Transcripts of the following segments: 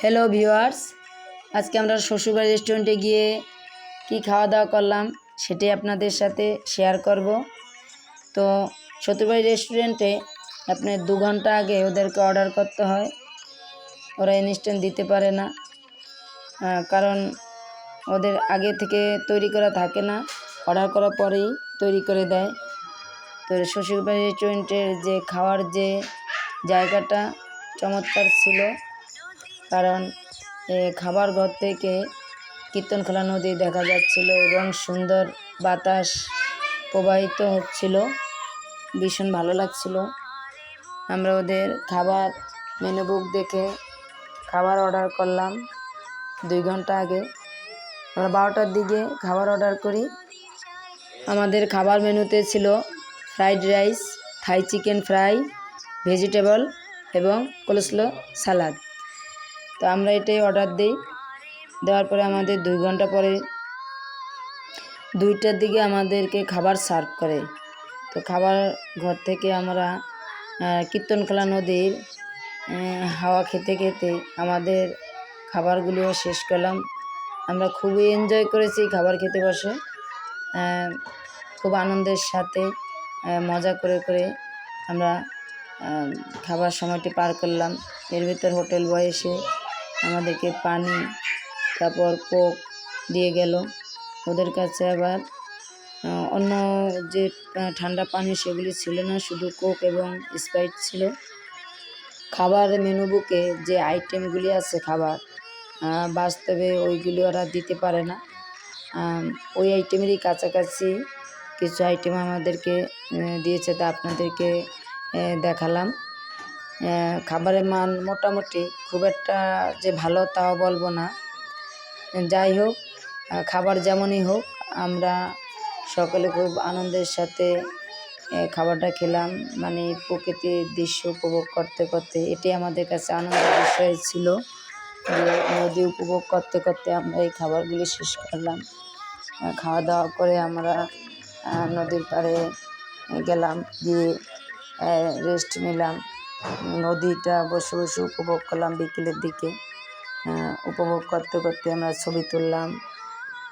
Hello viewers আজকে আমরা শ্বশুরবাড়ি রেস্টুরেন্টে গিয়ে কি খাওয়া দাওয়া করলাম সেটি আপনাদের সাথে শেয়ার করব। তো শ্বশুরবাড়ি রেস্টুরেন্টে আপনার দু ঘণ্টা আগে ওদেরকে অর্ডার করতে হয়। ওরা ইনস্ট্যান্ট দিতে পারে না। কারণ ওদের আগে থেকে তৈরি করা থাকে না। অর্ডার করার পরেই তৈরি করে দেয়। তো শ্বশুরবাড়ি রেস্টুরেন্টের যে খাওয়ার যে জায়গাটা চমৎকার ছিল কারণ খাবার ঘর থেকে কীর্তনখোলা নদী দেখা যাচ্ছিল এবং সুন্দর বাতাস প্রবাহিত হচ্ছিল। ভীষণ ভালো লাগছিল। আমরা ওদের খাবার মেনু বুক দেখে খাবার অর্ডার করলাম দুই ঘণ্টা আগে। আমরা বারোটার দিকে খাবার অর্ডার করি। আমাদের খাবার মেনুতে ছিল fried rice Thai chicken fry vegetable এবং কোলেস্লো সালাদ তো আমরা এটাই অর্ডার দিই। দেওয়ার পরে আমাদের দুই ঘণ্টা পরে দুইটার দিকে আমাদেরকে খাবার সার্ভ করে। তো খাবার ঘর থেকে আমরা কীর্তনখোলা নদীর হাওয়া খেতে খেতে আমাদের খাবারগুলিও শেষ করলাম। আমরা খুবই এনজয় করেছি খাবার খেতে বসে। খুব আনন্দের সাথে মজা করে করে আমরা খাবার সময়টি পার করলাম। এর ভিতর হোটেল বয় এসে আমাদেরকে পানি, তারপর কোক দিয়ে গেল। ওদের কাছে আবার অন্য যে ঠান্ডা পানি সেগুলি ছিল না, শুধু কোক এবং স্প্রাইট ছিল। খাবার মেনু বুকে যে আইটেমগুলি আছে খাবার বাস্তবে ওইগুলি ওরা দিতে পারে না। ওই আইটেমেরই কাছাকাছি কিছু আইটেম আমাদেরকে দিয়েছে তা আপনাদেরকে দেখালাম। খাবারের মান মোটামুটি খুব একটা যে ভালো তাও বলব না। যাই হোক খাবার যেমনই হোক, আমরা সকলে খুব আনন্দের সাথে খাবারটা খেলাম। মানে প্রকৃতির দৃশ্য উপভোগ করতে করতে, এটি আমাদের কাছে আনন্দের বিষয় ছিল যে নদী উপভোগ করতে করতে আমরা এই খাবারগুলি শেষ করলাম। খাওয়া দাওয়া করে আমরা নদীর পাড়ে গেলাম, গিয়ে রেস্ট নিলাম। নদীটা বসে বসে উপভোগ করলাম বিকেলের দিকে। উপভোগ করতে করতে আমরা ছবি তুললাম,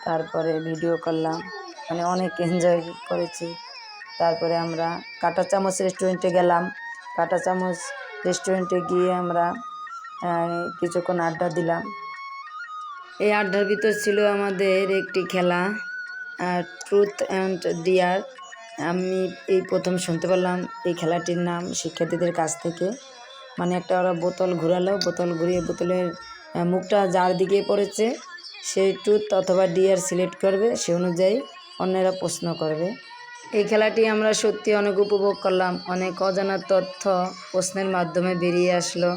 তারপরে ভিডিও করলাম। মানে অনেক এনজয় করেছি। তারপরে আমরা কাঁটা চামচ রেস্টুরেন্টে গেলাম। কাঁটা চামচ রেস্টুরেন্টে গিয়ে আমরা কিছুক্ষণ আড্ডা দিলাম। এই আড্ডার ভিতর ছিল আমাদের একটি খেলা ট্রুথ অ্যান্ড ডিয়ার আমি এই প্রথম শুনতে পারলাম এই খেলাটির নাম শিক্ষার্থীদের কাছ থেকে। মানে একটা ওরা বোতল ঘোরালো, বোতল ঘুরিয়ে বোতলের মুখটা যার দিকে পড়েছে সেই ট্রুথ অথবা ডিয়ার সিলেক্ট করবে, সে অনুযায়ী অন্যেরা প্রশ্ন করবে। এই খেলাটি আমরা সত্যি অনেক উপভোগ করলাম, অনেক অজানা তথ্য প্রশ্নের মাধ্যমে বেরিয়ে আসলো।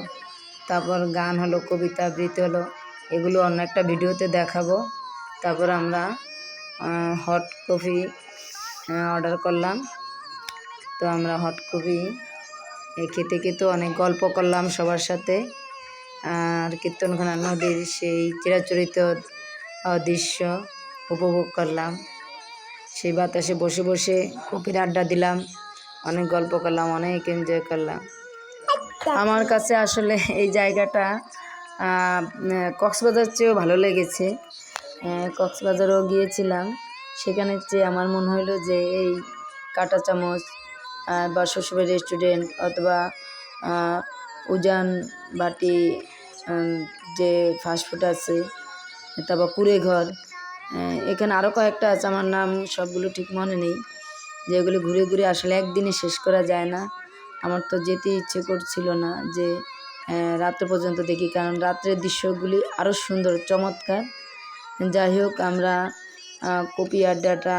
তারপর গান হলো, কবিতা আবৃত্তি হলো, এগুলো অন্য একটা ভিডিওতে দেখাবো। তারপর আমরা হট কফি অর্ডার করলাম। তো আমরা হট কফি খেতে খেতে অনেক গল্প করলাম সবার সাথে। আর কীর্তনখানা নদীর সেই চিরাচরিত দৃশ্য উপভোগ করলাম। সেই বাতাসে বসে বসে কপির আড্ডা দিলাম। অনেক গল্প করলাম, অনেক এনজয় করলাম। আমার কাছে আসলে এই জায়গাটা কক্সবাজার চেয়েও ভালো লেগেছে। কক্সবাজারও গিয়েছিলাম। সেখানে চেয়ে আমার মনে হলো যে এই কাঁটা চামচ বা শ্বশুরের রেস্টুরেন্ট অথবা উজান বাটি যে ফাস্টফুড আছে, তারপর কুড়ে ঘর এখানে আরও কয়েকটা আছে, আমার নাম সবগুলো ঠিক মনে নেই যেগুলো ঘুরে ঘুরে আসলে একদিনে শেষ করা যায় না। আমার তো যেতে ইচ্ছে করছিল না যে রাত্রে পর্যন্ত দেখি, কারণ রাত্রের দৃশ্যগুলি আরও সুন্দর, চমৎকার। যাই হোক, আমরা কপি আড্ডাটা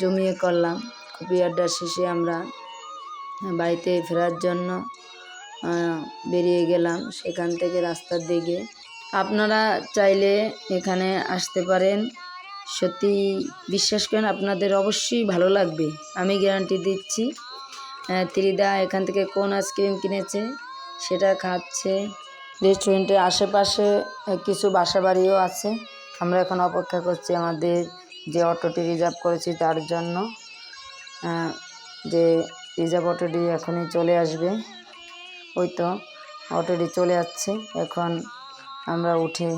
জমিয়ে করলাম। কপি আড্ডা শেষে আমরা বাড়িতে ফেরার জন্য বেরিয়ে গেলাম সেখান থেকে রাস্তার দিকে। আপনারা চাইলে এখানে আসতে পারেন। সত্যি বিশ্বাস করেন, আপনাদের অবশ্যই ভালো লাগবে। আমি গ্যারান্টি দিচ্ছি। ত্রিদা এখান থেকে কোন আইসক্রিম কিনেছে সেটা খাচ্ছে। রেস্টুরেন্টের আশেপাশে কিছু বাসা বাড়িও আছে। আমরা এখন অপেক্ষা করছি আমাদের যে অটোটি রিজার্ভ করেছি তার জন্য যে রিজার্ভ অটোটি এখনই চলে আসবে। ওই তো অটোটি চলে যাচ্ছে এখন আমরা উঠে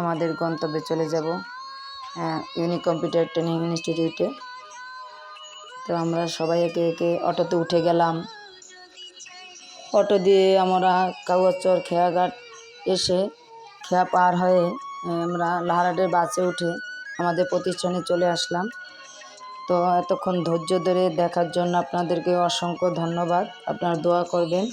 আমাদের গন্তব্যে চলে যাব ইউনিক কম্পিউটার ট্রেনিং ইনস্টিটিউটে। তো আমরা সবাই একে একে অটোতে উঠে গেলাম। অটো দিয়ে আমরা কাগজচর খেয়াঘাট এসে খেয়া পার হয়ে আমরা লাহারাটের বাসে উঠে আমাদের প্রতিষ্ঠানে চলে আসলাম। তো এতক্ষণ ধৈর্য ধরে দেখার জন্য আপনাদেরকে অসংখ্য ধন্যবাদ। আপনারা দোয়া করবেন।